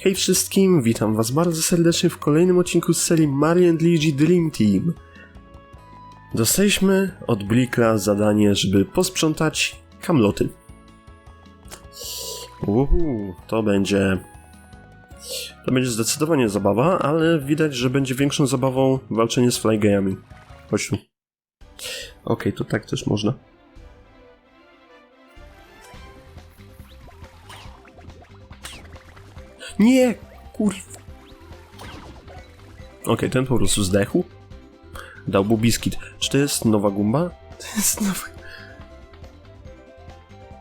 Hej wszystkim, witam was bardzo serdecznie w kolejnym odcinku z serii Mario Luigi Dream Team. Dostaliśmy od Blikla zadanie, żeby posprzątać kamloty. Uhu, to będzie... To będzie zdecydowanie zabawa, ale widać, że będzie większą zabawą walczenie z flygayami. Chodź tu. Okej, to tak też można. Nie! Kurw. Okej, ten po prostu zdechł. Dał mu biskit. Czy to jest nowa gumba? To jest nowe.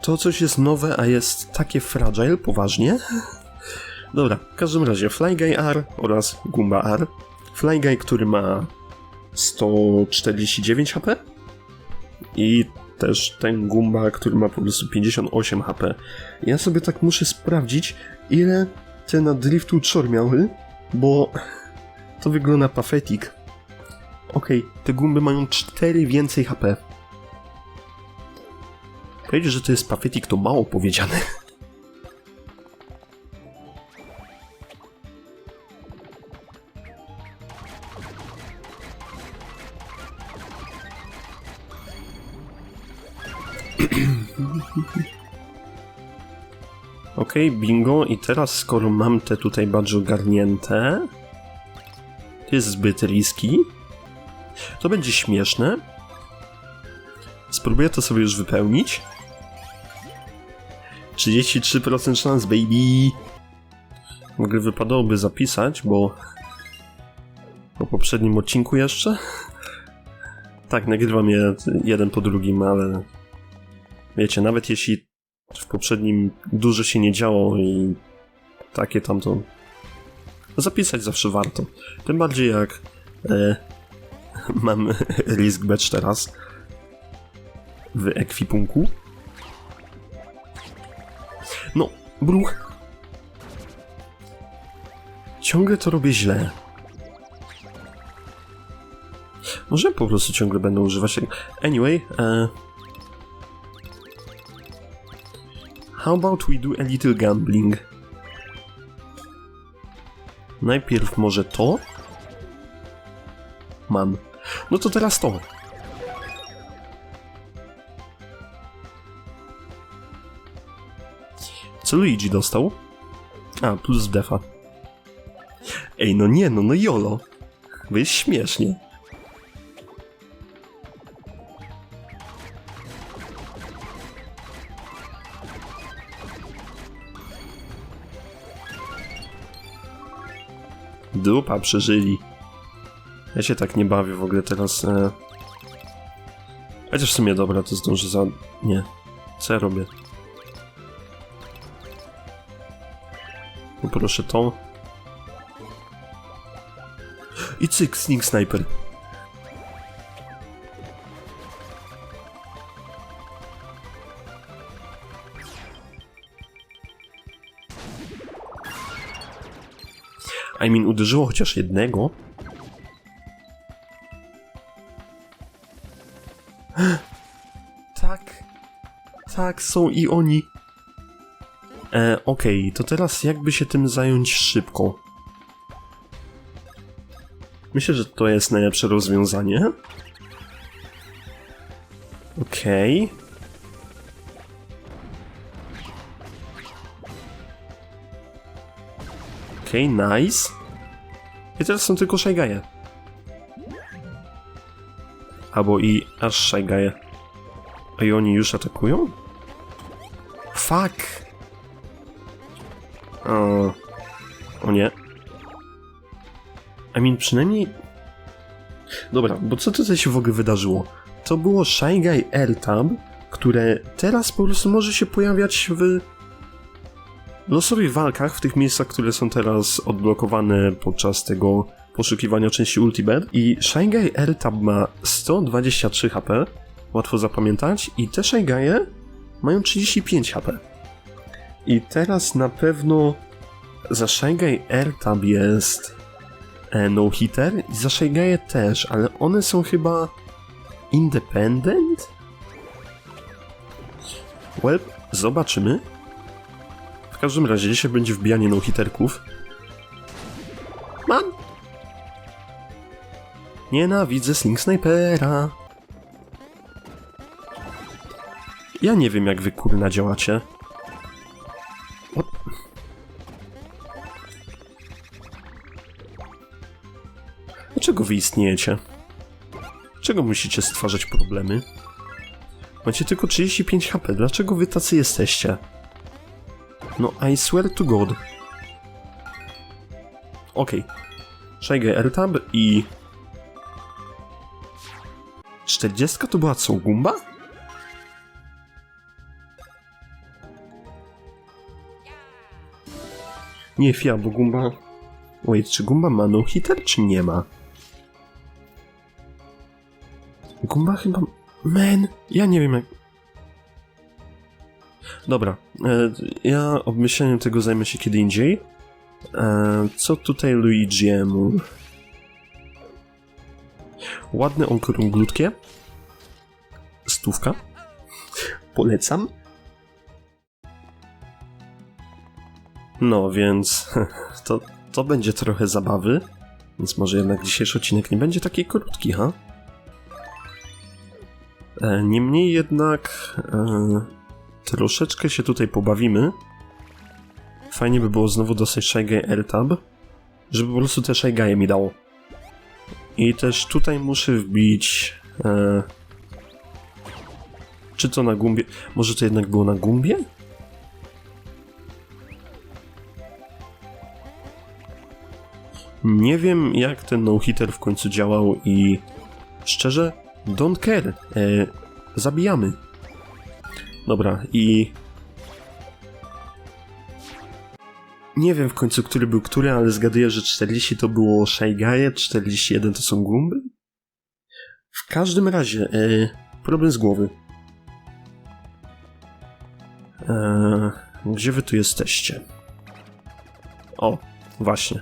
To coś jest nowe, a jest takie fragile, poważnie? Dobra, w każdym razie Flyguy R oraz Gumba R. Flyguy, który ma 149 HP i też ten Gumba, który ma po prostu 58 HP. Ja sobie tak muszę sprawdzić, ile te na driftu czor miały, bo to wygląda pathetic. Okej, te gumby mają 4 więcej HP. Powiedzieć, że to jest pathetic, to mało powiedziane. Okej, bingo. I teraz, skoro mam te tutaj badże ogarnięte, to jest zbyt riski. To będzie śmieszne. Spróbuję to sobie już wypełnić. 33% szans, baby! W ogóle wypadałoby zapisać, bo po poprzednim odcinku jeszcze. Tak, nagrywam je jeden po drugim, ale wiecie, nawet jeśli w poprzednim dużo się nie działo i takie tamto. Zapisać zawsze warto. Tym bardziej jak e, mam risk batch teraz w ekwipunku. No, bruch. Ciągle to robię źle. Może po prostu ciągle będę używać. Anyway, e, How about we do a little gambling? Najpierw może to? Mam. No to teraz to. Co Luigi dostał? A, plus defa. Ej, no nie, no, no jolo. Bo jest śmiesznie. Dupa, przeżyli. Ja się tak nie bawię w ogóle teraz. E... Chociaż w sumie dobra, to zdążę za... Nie. Co ja robię? Poproszę tą. I cyk, Sneak Sniper. Uderzyło chociaż jednego. Tak. Tak, są i oni. E, okej, to teraz jakby się tym zająć szybko. Myślę, że to jest najlepsze rozwiązanie. Okej. Okej, nice. I teraz są tylko Guy'e. Albo i aż Guy'e. A i oni już atakują? Fuck! O, o nie. I mean, przynajmniej... Dobra, bo co tutaj się w ogóle wydarzyło? To było Shy Guy Airtab, które teraz po prostu może się pojawiać w losowych walkach w tych miejscach, które są teraz odblokowane podczas tego poszukiwania części Ultimate i Guy Airtab ma 123 HP, łatwo zapamiętać, i te Guy'e mają 35 HP. I teraz na pewno za Guy Airtab jest e, No Hitter i za Guy'e też, ale one są chyba Independent? Well, zobaczymy. W każdym razie dzisiaj będzie wbijanie no-hiterków. Mam! Nienawidzę Sling Snipera. Ja nie wiem, jak wy kurna działacie. Dlaczego wy istniejecie? Czego musicie stwarzać problemy? Macie tylko 35 HP, dlaczego wy tacy jesteście? No, I swear to God. Okej. Okay. Shaggy R-Tab i... 40 to była co, Gumba? Nie, Fia, bo Gumba... Wait, czy Gumba ma no hitter, czy nie ma? Gumba chyba... Man, ja nie wiem jak... Dobra, e, ja obmyśleniem tego zajmę się kiedy indziej. E, co tutaj Luigiemu? Ładne okrąglutkie. Stówka. Polecam. No, więc to, to będzie trochę zabawy. Więc może jednak dzisiejszy odcinek nie będzie taki krótki, ha? E, Niemniej jednak e, troszeczkę się tutaj pobawimy. Fajnie by było znowu dostać Shy Guy R-Tab, żeby po prostu te Shy Guy'e mi dało. I też tutaj muszę wbić... E, czy to na gumbie? Może to jednak było na gumbie? Nie wiem jak ten no-hitter w końcu działał i szczerze, don't care. E, zabijamy. Dobra, i... Nie wiem w końcu, który był który, ale zgaduję, że 40 to było Shy Guy'e, 41 to są Gumby. W każdym razie, e, problem z głowy. E, gdzie wy tu jesteście? O, właśnie.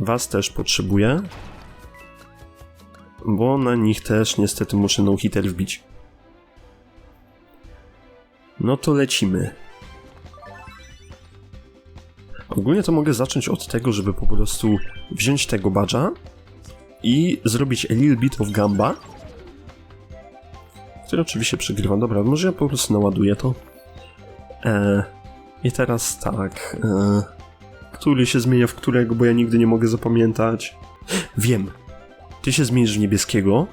Was też potrzebuję. Bo na nich też niestety muszę no-hitter wbić. No to lecimy. Ogólnie to mogę zacząć od tego, żeby po prostu wziąć tego badża i zrobić a little bit of gamba. Który oczywiście przegrywam. Dobra, może ja po prostu naładuję to. E, I teraz tak. E, który się zmienia w którego, bo ja nigdy nie mogę zapamiętać. Wiem. Ty się zmienisz w niebieskiego.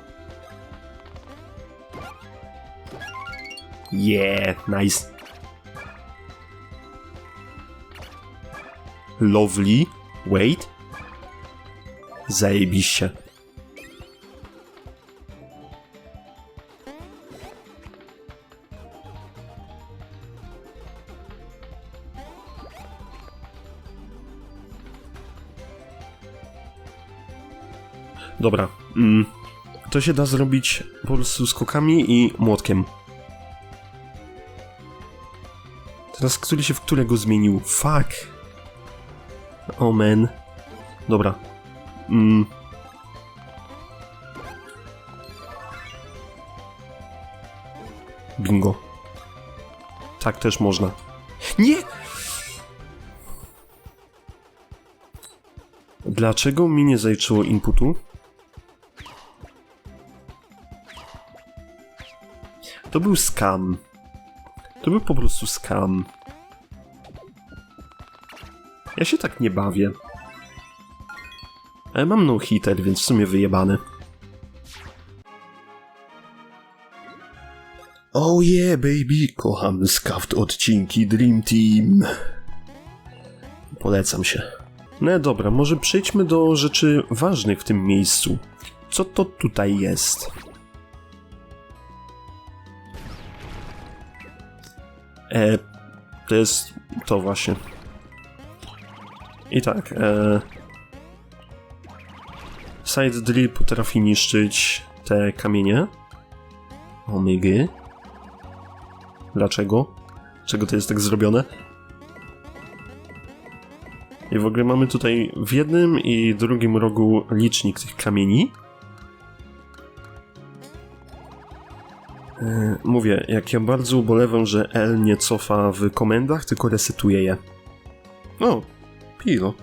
Yeah, nice. Lovely. Wait. Zajebiście. Dobra. Mm. To się da zrobić po prostu skokami i młotkiem. Teraz który się w którego zmienił? Fuck. Oh man. Dobra. Mm. Bingo. Tak też można. Nie! Dlaczego mi nie zajęło inputu? To był scam. To był po prostu scam. Ja się tak nie bawię. Ale mam no hitter, więc w sumie wyjebany. Oh yeah, baby, kocham skaft odcinki Dream Team. Polecam się. No dobra, może przejdźmy do rzeczy ważnych w tym miejscu. Co to tutaj jest? E, to jest to właśnie. I tak, e, Side Drill potrafi niszczyć te kamienie. Omygy. Dlaczego? Czego to jest tak zrobione? I w ogóle mamy tutaj w jednym i drugim rogu licznik tych kamieni. E, Mówię, jak ja bardzo ubolewam, że L nie cofa w komendach, tylko resetuje je. O, pilo.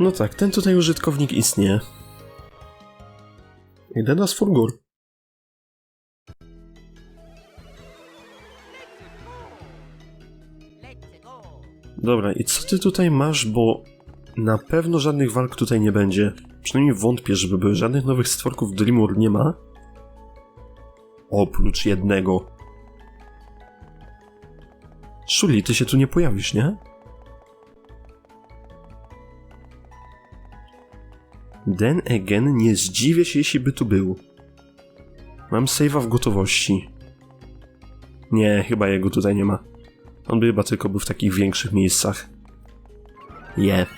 No tak, ten tutaj użytkownik istnieje. Idę na Sfurgur. Dobra, i co ty tutaj masz, bo na pewno żadnych walk tutaj nie będzie. Przynajmniej wątpię, żeby były żadnych nowych stworków Dreamur nie ma. Oprócz jednego. Shuli, ty się tu nie pojawisz, nie? Then again, nie zdziwię się, jeśli by tu był. Mam save'a w gotowości. Nie, chyba jego tutaj nie ma. On by chyba tylko był w takich większych miejscach. Je. Yeah.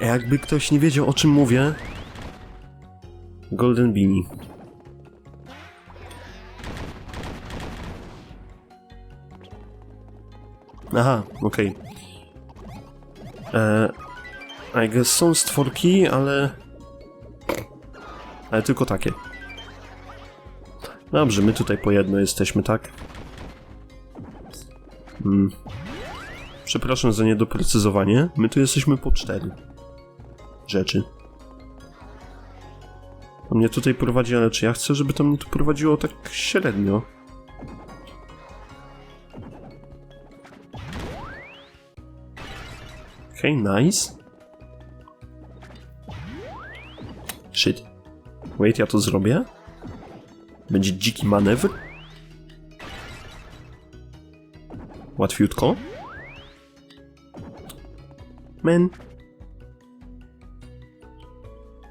Jakby ktoś nie wiedział o czym mówię. Golden Beanie. Aha, okej. Okay. I guess są stworki, ale... Ale tylko takie. Dobrze, my tutaj po jedno jesteśmy, tak? Hmm. Przepraszam za niedoprecyzowanie. My tu jesteśmy po cztery rzeczy. On mnie tutaj prowadzi, ale czy ja chcę, żeby to mnie tu prowadziło tak średnio? Okej, okay, nice. Shit. Wait, ja to zrobię? Będzie dziki manewr? Łatwiutko. Men.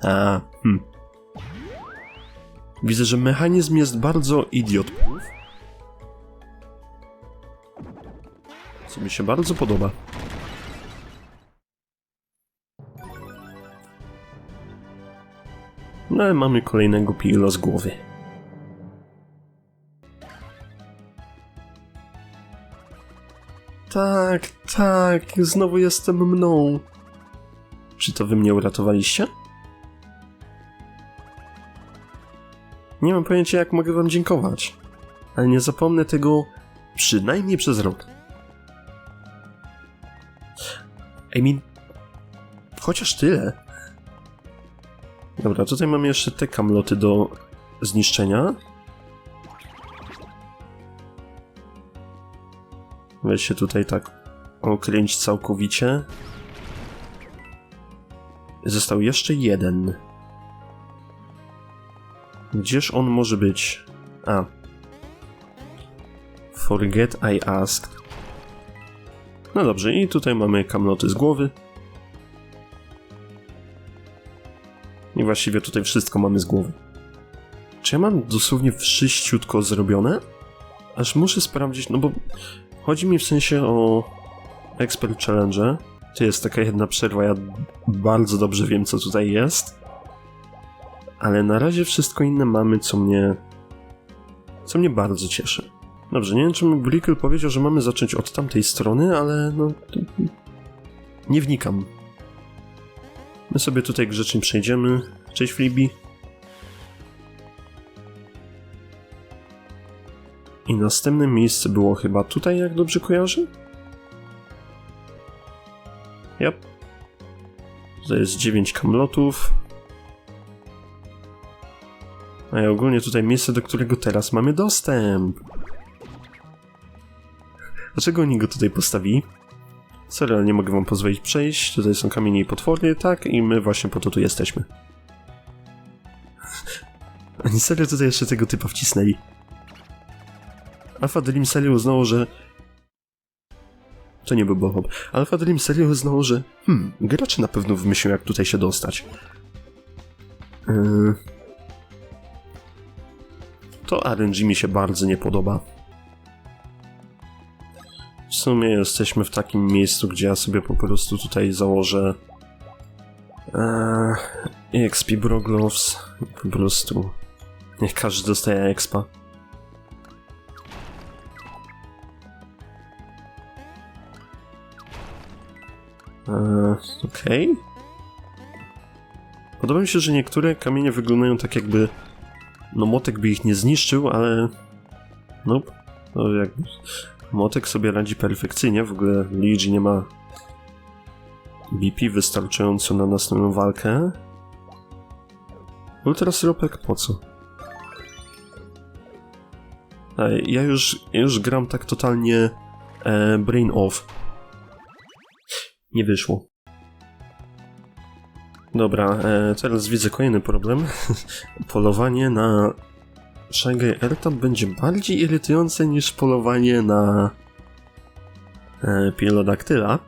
A, hm. Widzę, że mechanizm jest bardzo idiot-proof. Co mi się bardzo podoba. No ale mamy kolejnego pila z głowy. Tak, tak, znowu jestem mną. Czy to wy mnie uratowaliście? Nie mam pojęcia, jak mogę wam dziękować. Ale nie zapomnę tego przynajmniej przez rok. I mean, chociaż tyle. Dobra, tutaj mamy jeszcze te kamloty do zniszczenia. Weź się tutaj tak okręć całkowicie. Został jeszcze jeden. Gdzież on może być? A. Forget I asked. No dobrze, i tutaj mamy kamloty z głowy. I właściwie tutaj wszystko mamy z głowy. Czy ja mam dosłownie wszyściutko zrobione? Aż muszę sprawdzić, no bo chodzi mi w sensie o Expert Challenge. To jest taka jedna przerwa, ja bardzo dobrze wiem, co tutaj jest. Ale na razie wszystko inne mamy, co mnie. co mnie bardzo cieszy. Dobrze, nie wiem, czy Brickle powiedział, że mamy zacząć od tamtej strony, ale no. Nie wnikam. My sobie tutaj grzecznie przejdziemy. Cześć, Flibi. I następne miejsce było chyba tutaj, jak dobrze kojarzę? Yep. To jest 9 kamlotów. A ja ogólnie tutaj miejsce, do którego teraz mamy dostęp. Dlaczego oni go tutaj postawili? Sorry, ale nie mogę wam pozwolić przejść. Tutaj są kamienie i potwory, tak? I my właśnie po to tu jesteśmy. Oni serio tutaj jeszcze tego typa wcisnęli. Alpha Dream serio uznało, że... To nie był Bob. Alpha Dream serio uznało, że... Hmm, gracze na pewno wymyślą, jak tutaj się dostać. Yy... To RNG mi się bardzo nie podoba. Sumie jesteśmy w takim miejscu, gdzie ja sobie po prostu tutaj założę eee, EXP Brogloves po prostu niech każdy dostaje expa. Eee, Okej. Okay. Podoba mi się, że niektóre kamienie wyglądają tak jakby... No motek by ich nie zniszczył, ale... No, no jakby... Motek sobie radzi perfekcyjnie, w ogóle Luigi nie ma BP wystarczająco na następną walkę. Ultra Syropek po co? Ja już, ja już gram tak totalnie e, brain off. Nie wyszło. Dobra, e, teraz widzę kolejny problem. Polowanie na Shanghai Airtop będzie bardziej irytujące niż polowanie na e, Pilodaktyla.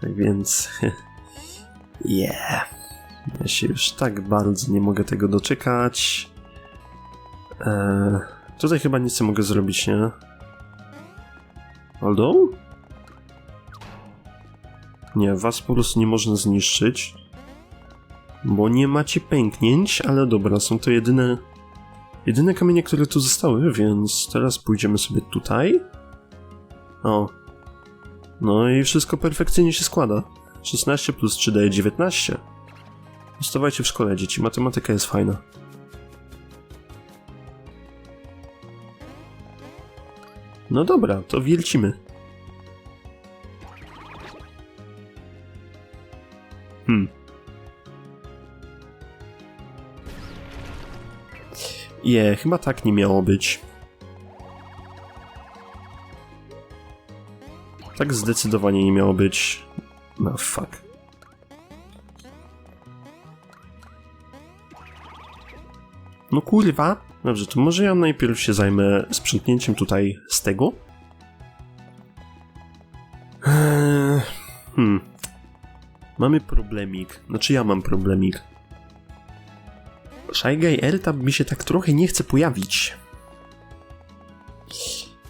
Tak więc... Yeah. Ja się już tak bardzo nie mogę tego doczekać. Eee, tutaj chyba nic nie mogę zrobić, nie? Although? Nie, was po prostu nie można zniszczyć. Bo nie macie pęknięć, ale dobra, są to jedyne... Jedyne kamienie, które tu zostały, więc teraz pójdziemy sobie tutaj. O. No i wszystko perfekcyjnie się składa. 16 plus 3 daje 19. Zostawajcie w szkole, dzieci. Matematyka jest fajna. No dobra, to wielcimy. Je, chyba tak nie miało być. Tak zdecydowanie nie miało być. No fuck. No kurwa. Dobrze, to może ja najpierw się zajmę sprzątnięciem tutaj z tego. Eee, hmm. Mamy problemik. Znaczy ja mam problemik. Shy Guy Eltab mi się tak trochę nie chce pojawić.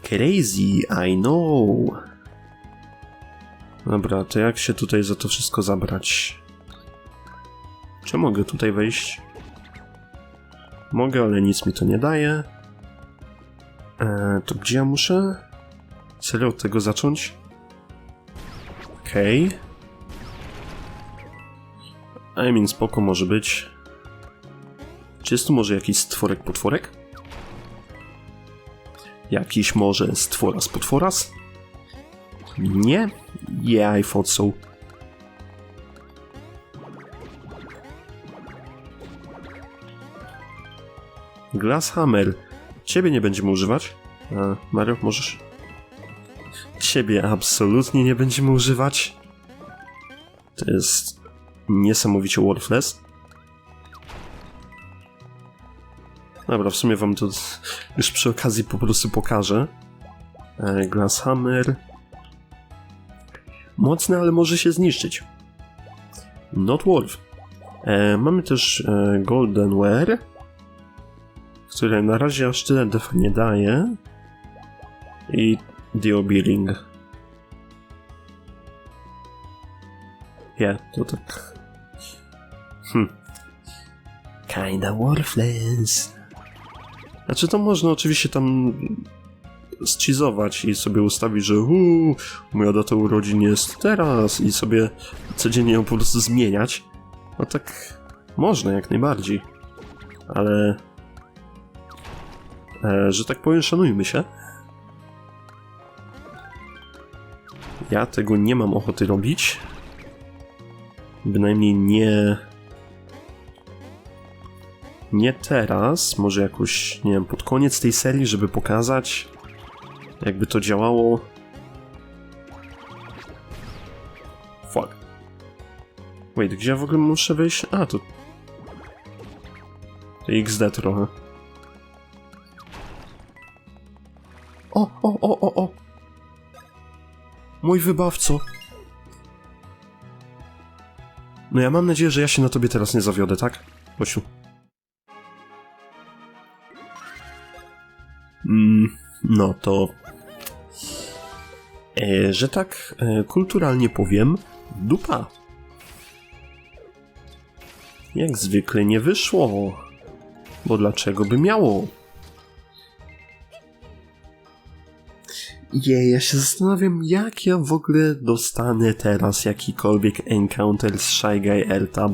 Crazy, I know. Dobra, to jak się tutaj za to wszystko zabrać? Czy mogę tutaj wejść? Mogę, ale nic mi to nie daje. Eee, to gdzie ja muszę? Serio od tego zacząć? Okej. Okay. I mean, spoko może być. Czy jest tu może jakiś stworek potworek? Jakiś może stworas potworas? Nie? Yeah, I. Glasshammer. Ciebie nie będziemy używać. A, Mario, możesz? Ciebie absolutnie nie będziemy używać. To jest niesamowicie worthless. Dobra, w sumie wam to już przy okazji po prostu pokażę. E, Glasshammer. Mocny, ale może się zniszczyć. Not Wolf. E, mamy też e, Goldenware które na razie aż tyle defa nie daje. I Dio Billing. Ja, to tak. Hm. Kinda worthless. Znaczy to można oczywiście tam schizować i sobie ustawić, że uuu, moja data urodzin jest teraz i sobie codziennie ją po prostu zmieniać. No tak można jak najbardziej. Ale E, że tak powiem, szanujmy się. Ja tego nie mam ochoty robić. Bynajmniej nie. Nie teraz, może jakoś, nie wiem, pod koniec tej serii, żeby pokazać, jakby to działało. Fuck. Wait, gdzie ja w ogóle muszę wyjść? A, to... To XD trochę. O, o, o, o, o. Mój wybawco. No ja mam nadzieję, że ja się na tobie teraz nie zawiodę, tak? Osiu. No to... E, że tak e, kulturalnie powiem, dupa. Jak zwykle nie wyszło. Bo dlaczego by miało? Je, ja się zastanawiam, jak ja w ogóle dostanę teraz jakikolwiek encounter z Shy Guy Airtab.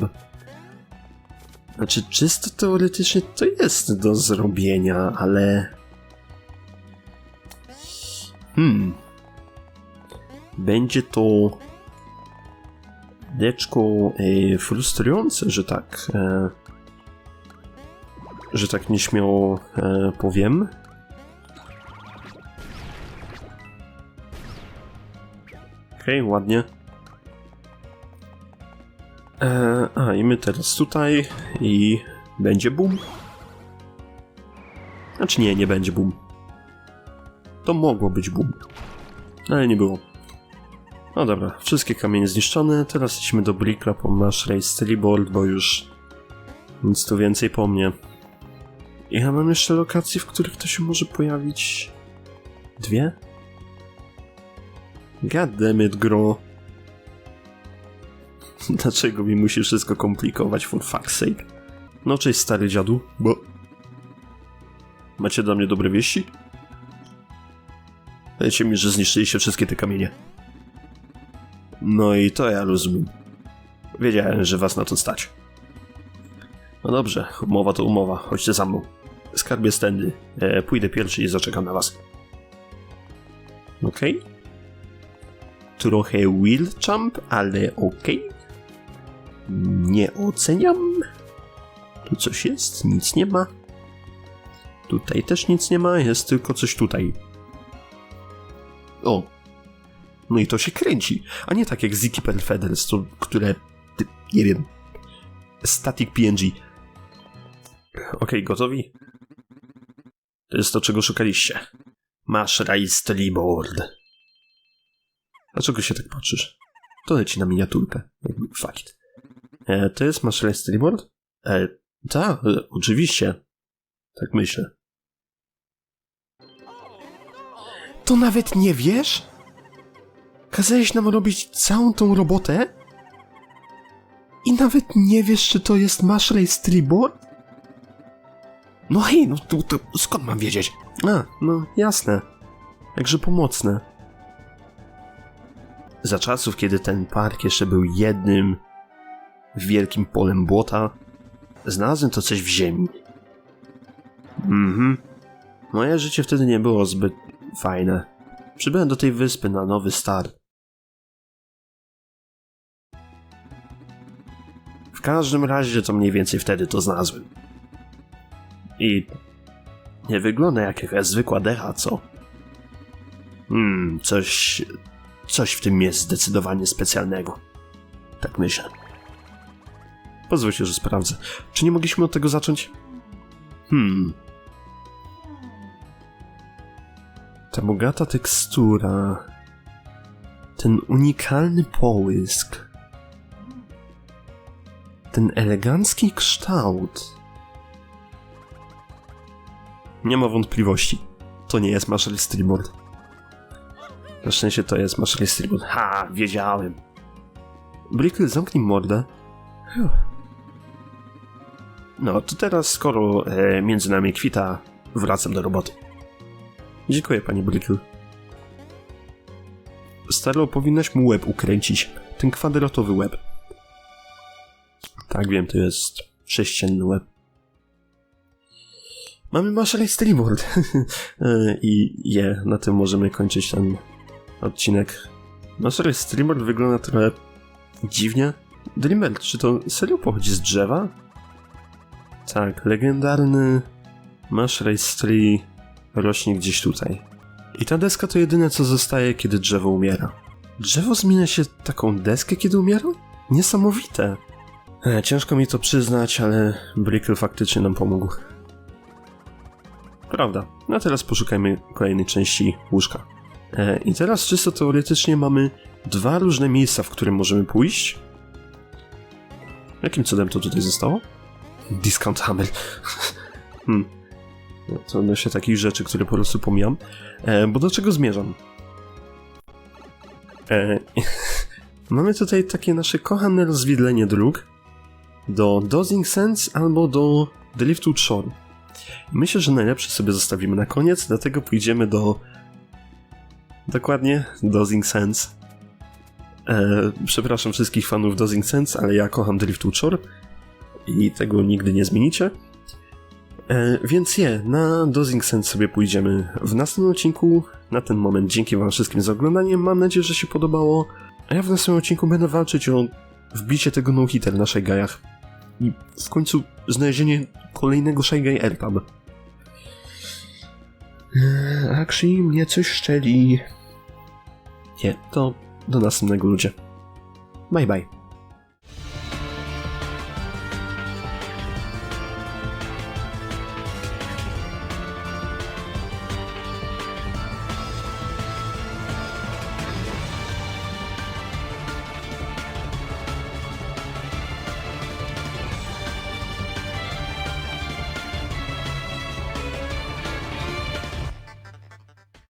Znaczy, czysto teoretycznie to jest do zrobienia, ale. Hmm. Będzie to. Deczko e, frustrujące, że tak. E, że tak nieśmiało e, powiem. Okej, okay, ładnie. E, a, i my teraz tutaj i będzie boom. Znaczy nie, nie będzie boom. To mogło być boom. Ale nie było. No dobra, wszystkie kamienie zniszczone. Teraz idźmy do Brickla po nasz Race Teleboard, bo już nic tu więcej po mnie. Ja mam jeszcze lokacje, w których to się może pojawić. Dwie? Goddammit, gro. Dlaczego mi musi wszystko komplikować, for fuck's sake? No cześć, stary dziadu, bo... Macie dla mnie dobre wieści? Powiedzcie mi, że zniszczyliście wszystkie te kamienie. No i to ja rozumiem. Wiedziałem, że was na to stać. No dobrze, umowa to umowa, chodźcie za mną. Skarbie stędy. E, pójdę pierwszy i zaczekam na was. Okej. Okay. Trochę jump, ale okej. Okay. Nie oceniam. Tu coś jest? Nic nie ma. Tutaj też nic nie ma, jest tylko coś tutaj. O! No i to się kręci, a nie tak jak Ziki Feathers, to, które, nie wiem, Static PNG. Okej, okay, gotowi? To jest to, czego szukaliście. Masz Rise Board. Dlaczego się tak patrzysz? To leci na miniaturkę. Fakt. E, to jest masz Rise Board? E, tak, oczywiście. Tak myślę. To nawet nie wiesz? Kazałeś nam robić całą tą robotę? I nawet nie wiesz, czy to jest Mashley Stribord? No hej, no to, to skąd mam wiedzieć? A, no jasne. Jakże pomocne. Za czasów, kiedy ten park jeszcze był jednym wielkim polem błota, znalazłem to coś w ziemi. Mhm. Moje życie wtedy nie było zbyt fajne. Przybyłem do tej wyspy na nowy start. W każdym razie to mniej więcej wtedy to znalazłem. I nie wygląda jak jakaś zwykła decha, co? Hmm, coś... coś w tym jest zdecydowanie specjalnego. Tak myślę. Pozwólcie, że sprawdzę. Czy nie mogliśmy od tego zacząć? Hmm. Ta bogata tekstura. Ten unikalny połysk. Ten elegancki kształt. Nie ma wątpliwości. To nie jest Marshall Streamboard. Na szczęście to jest Marshall Streamboard. Ha, wiedziałem. Brickle, zamknij mordę. No, to teraz, skoro e, między nami kwita, wracam do roboty. Dziękuję, pani Brickle. Staro, powinnaś mu łeb ukręcić. Ten kwadratowy łeb. Tak, wiem, to jest sześcienny łeb. Mamy Marshall Streamboard. I je, na tym możemy kończyć ten odcinek. Marshall Streamboard wygląda trochę dziwnie. Dreamer, czy to serio pochodzi z drzewa? Tak, legendarny Mash Race 3 rośnie gdzieś tutaj. I ta deska to jedyne co zostaje, kiedy drzewo umiera. Drzewo zmienia się taką deskę, kiedy umiera? Niesamowite. E, ciężko mi to przyznać, ale Brickle faktycznie nam pomógł. Prawda. No teraz poszukajmy kolejnej części łóżka. E, I teraz czysto teoretycznie mamy dwa różne miejsca, w którym możemy pójść. Jakim cudem to tutaj zostało? Discount Hammer. hmm. To odnośnie takich rzeczy, które po prostu pomijam. E, bo do czego zmierzam? E, mamy tutaj takie nasze kochane rozwidlenie dróg do Dozing Sense albo do The Liftwood Shore. Myślę, że najlepsze sobie zostawimy na koniec, dlatego pójdziemy do. Dokładnie, Dozing Sense. E, przepraszam wszystkich fanów Dozing Sense, ale ja kocham Driftwood Shore. i tego nigdy nie zmienicie. E, więc je, na Dozing Sense sobie pójdziemy w następnym odcinku. Na ten moment dzięki wam wszystkim za oglądanie, mam nadzieję, że się podobało. A ja w następnym odcinku będę walczyć o wbicie tego no-hitter na Shy Guyach. I w końcu znalezienie kolejnego Guy Airtab. Eee, Actually, mnie coś szczeli. Nie, to do następnego ludzie. Bye bye.